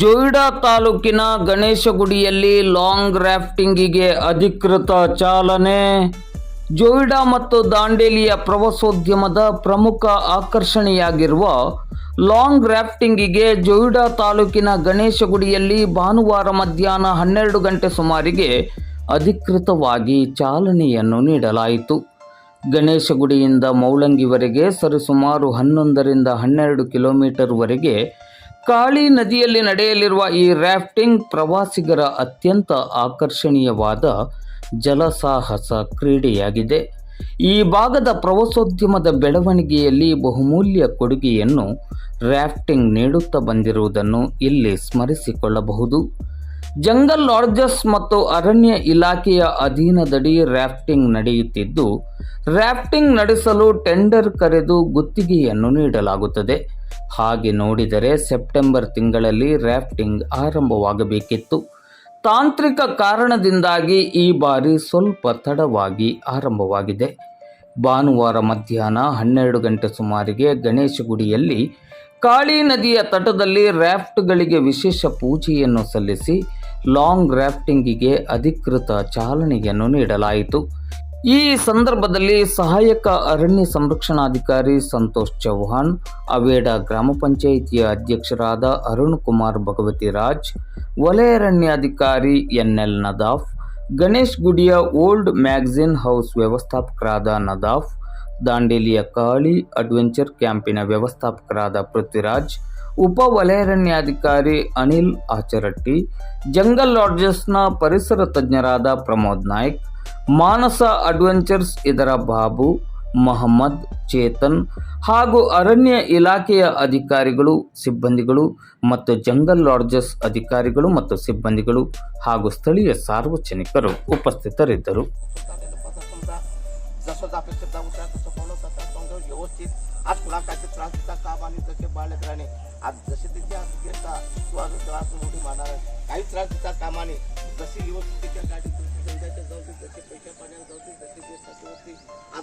ಜೋಯಿಡಾ ತಾಲೂಕಿನ ಗಣೇಶಗುಡಿಯಲ್ಲಿ ಲಾಂಗ್ ರಾಫ್ಟಿಂಗಿಗೆ ಅಧಿಕೃತ ಚಾಲನೆ. ಜೋಯಿಡಾ ಮತ್ತು ದಾಂಡೇಲಿಯ ಪ್ರವಾಸೋದ್ಯಮದ ಪ್ರಮುಖ ಆಕರ್ಷಣೆಯಾಗಿರುವ ಲಾಂಗ್ ರಾಫ್ಟಿಂಗಿಗೆ ಜೋಯಿಡಾ ತಾಲೂಕಿನ ಗಣೇಶಗುಡಿಯಲ್ಲಿ ಭಾನುವಾರ ಮಧ್ಯಾಹ್ನ ಹನ್ನೆರಡು ಗಂಟೆ ಸುಮಾರಿಗೆ ಅಧಿಕೃತವಾಗಿ ಚಾಲನೆಯನ್ನು ನೀಡಲಾಯಿತು. ಗಣೇಶಗುಡಿಯಿಂದ ಮೌಲಂಗಿವರೆಗೆ ಸರಿಸುಮಾರು ಹನ್ನೊಂದರಿಂದ ಹನ್ನೆರಡು ಕಿಲೋಮೀಟರ್ವರೆಗೆ ಕಾಳಿ ನದಿಯಲ್ಲಿ ನಡೆಯಲಿರುವ ಈ ರ್ಯಾಫ್ಟಿಂಗ್ ಪ್ರವಾಸಿಗರ ಅತ್ಯಂತ ಆಕರ್ಷಣೀಯವಾದ ಜಲಸಾಹಸ ಕ್ರೀಡೆಯಾಗಿದೆ. ಈ ಭಾಗದ ಪ್ರವಾಸೋದ್ಯಮದ ಬೆಳವಣಿಗೆಯಲ್ಲಿ ಬಹುಮೂಲ್ಯ ಕೊಡುಗೆಯನ್ನು ರ್ಯಾಫ್ಟಿಂಗ್ ನೀಡುತ್ತಾ ಬಂದಿರುವುದನ್ನು ಇಲ್ಲಿ ಸ್ಮರಿಸಿಕೊಳ್ಳಬಹುದು. ಜಂಗಲ್ ಲಾಡ್ಜಸ್ ಮತ್ತು ಅರಣ್ಯ ಇಲಾಖೆಯ ಅಧೀನದಡಿ ರಾಫ್ಟಿಂಗ್ ನಡೆಯುತ್ತಿದ್ದು, ರಾಫ್ಟಿಂಗ್ ನಡೆಸಲು ಟೆಂಡರ್ ಕರೆದು ಗುತ್ತಿಗೆಯನ್ನು ನೀಡಲಾಗುತ್ತದೆ. ಹಾಗೆ ನೋಡಿದರೆ ಸೆಪ್ಟೆಂಬರ್ ತಿಂಗಳಲ್ಲಿ ರ್ಯಾಫ್ಟಿಂಗ್ ಆರಂಭವಾಗಬೇಕಿತ್ತು. ತಾಂತ್ರಿಕ ಕಾರಣದಿಂದಾಗಿ ಈ ಬಾರಿ ಸ್ವಲ್ಪ ತಡವಾಗಿ ಆರಂಭವಾಗಿದೆ. ಭಾನುವಾರ ಮಧ್ಯಾಹ್ನ ಹನ್ನೆರಡು ಗಂಟೆ ಸುಮಾರಿಗೆ ಗಣೇಶಗುಡಿಯಲ್ಲಿ ಕಾಳಿ ನದಿಯ ತಟದಲ್ಲಿ ರ್ಯಾಫ್ಟ್ಗಳಿಗೆ ವಿಶೇಷ ಪೂಜೆಯನ್ನು ಸಲ್ಲಿಸಿ ಲಾಂಗ್ ರ್ಯಾಫ್ಟಿಂಗಿಗೆ ಅಧಿಕೃತ ಚಾಲನೆಯನ್ನು ನೀಡಲಾಯಿತು. ಈ ಸಂದರ್ಭದಲ್ಲಿ ಸಹಾಯಕ ಅರಣ್ಯ ಸಂರಕ್ಷಣಾಧಿಕಾರಿ ಸಂತೋಷ್ ಚೌಹಾಣ್, ಅವೇಡಾ ಗ್ರಾಮ ಪಂಚಾಯಿತಿಯ ಅಧ್ಯಕ್ಷರಾದ ಅರುಣ್ ಕುಮಾರ್ ಭಗವತಿ ರಾಜ್ ವಲಯ ಅರಣ್ಯಾಧಿಕಾರಿ ಎನ್ಎಲ್ ನದಾಫ್, ಗಣೇಶ್ ಗುಡಿಯ ಓಲ್ಡ್ ಮ್ಯಾಗಝಿನ್ ಹೌಸ್ ವ್ಯವಸ್ಥಾಪಕರಾದ ನದಾಫ್, ದಾಂಡೇಲಿಯ ಕಾಳಿ ಅಡ್ವೆಂಚರ್ ಕ್ಯಾಂಪಿನ ವ್ಯವಸ್ಥಾಪಕರಾದ ಪೃಥ್ವಿರಾಜ್, ಉಪ ವಲಯರಣ್ಯಾಧಿಕಾರಿ ಅನಿಲ್ ಆಚರಟ್ಟಿ, ಜಂಗಲ್ ಲಾಡ್ಜಸ್ನ ಪರಿಸರ ತಜ್ಞರಾದ ಪ್ರಮೋದ್ ನಾಯ್ಕ್ ಮಾನಸ ಅಡ್ವೆಂಚರ್ಸ್ ಇದರ ಬಾಬು ಮಹಮ್ಮದ್ ಚೇತನ್ ಹಾಗೂ ಅರಣ್ಯ ಇಲಾಖೆಯ ಅಧಿಕಾರಿಗಳು ಸಿಬ್ಬಂದಿಗಳು ಮತ್ತು ಜಂಗಲ್ ಲಾಡ್ಜಸ್ ಅಧಿಕಾರಿಗಳು ಮತ್ತು ಸಿಬ್ಬಂದಿಗಳು ಹಾಗೂ ಸ್ಥಳೀಯ ಸಾರ್ವಜನಿಕರು ಉಪಸ್ಥಿತರಿದ್ದರು जसं अपेक्षित होता तसं फॉलो करतात मग व्यवस्थित आज तुला काय ते त्रास देता काम आणि तसे बाळलेकराने आज जसे त्यांच्या घेता किंवा अजून त्रास मोठी मारणार आहे. काही त्रास देता कामाने